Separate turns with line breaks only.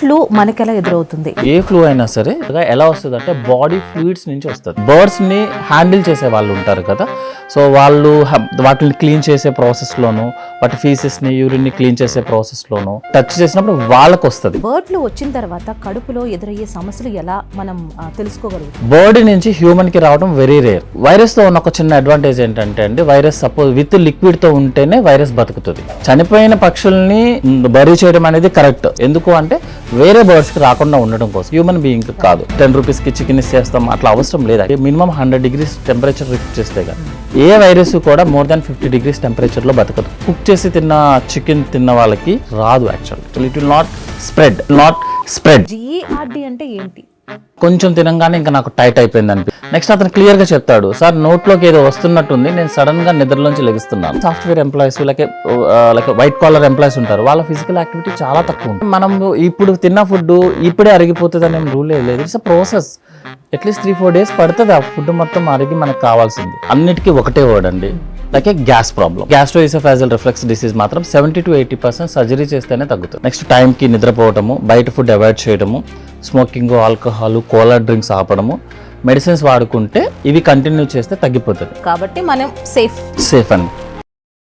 Flu మనకి ఎలా ఎదురవుతుంది?
ఏ ఫ్లూ అయినా సరే ఎలా వస్తుంది అంటే బాడీ ఫ్లూయిడ్స్ నుంచి వస్తుంది. బర్డ్స్ని హ్యాండిల్ చేసే వాళ్ళు ఉంటారు కదా సో వాళ్ళు వాటిని క్లీన్ చేసే ప్రాసెస్ లోను వాటి ఫీసెస్ని యూరిన్ని క్లీన్ చేసే ప్రాసెస్ లోను టచ్ చేసినప్పుడు వాళ్ళకి వస్తుంది
బర్డ్ ఫ్లూ వచ్చిన తర్వాత కడుపులో ఎదురయ్యే సమస్యలు ఎలా మనం తెలుసుకోగలుగుతాం?
బాడీ నుంచి హ్యూమన్కి రావడం వెరీ రేర్. వైరస్తో ఉన్న ఒక చిన్న అడ్వాంటేజ్ ఏంటంటే అండి వైరస్ సపోజ్ విత్ లిక్విడ్తో ఉంటేనే వైరస్ బతుకుతుంది. చనిపోయిన పక్షుల్ని బరీ చేయడం అనేది కరెక్ట్. ఎందుకు అంటే వేరే బర్డ్స్కి రాకుండా ఉండడం కోసం. హ్యూమన్ బీయింగ్ కాదు. టెన్ రూపీస్కి చికెన్ చేస్తాం అట్లా అవసరం లేదు? మినిమం హండ్రెడ్ డిగ్రీస్ టెంపరేచర్ రిఫ్ట్ చేస్తే కానీ ఏ వైరస్ కూడా మోర్ దాన్ ఫిఫ్టీ డిగ్రీస్ టెంపరేచర్లో బతకదు. కుక్ చేసి తిన్న చికెన్ తిన్న వాళ్ళకి రాదు actual it will not spread not spread
GERD అంటే ఏంటి?
కొంచెం తినంగానే ఇంకా నాకు టైట్ అయిపోయింది అనిపి. నెక్స్ట్ అతను క్లియర్గా చెప్తాడు. సార్ నోట్లోకి ఏదో వస్తున్నట్టుంది. నేను సడన్గా నిద్రలోంచి లెగిస్తున్నాను. Software employees like like white collar employees ఉంటారు. వాళ్ళ ఫిజికల్ యాక్టివిటీ చాలా తక్కువ ఉంటుంది. మనం ఇప్పుడు తిన్న ఫుడ్ ఇప్పుడే అరిగిపోతుంది అనే రూల్ లేదు. It's a process at least three four days పడుతుంది ఆ ఫుడ్ మొత్తం అరిగి మనకు కావాల్సింది. అన్నిటికీ ఒకటే వర్డ్ అండి. Like gas problem gastroesophageal reflux disease మాత్రం seventy two eighty percent surgery చేస్తేనే తగ్గుతుంది. నెక్స్ట్ టైంకి నిద్రపోవటము బయట ఫుడ్ అవాయిడ్ చేయడము స్మోకింగ్ ఆల్కహాల్ కోలా డ్రింక్స్ ఆపడము మెడిసిన్స్ వాడుకుంటే ఇవి కంటిన్యూ చేస్తే తగ్గిపోతుంది.
కాబట్టి మనం సేఫ్.
సేఫ్ అండి.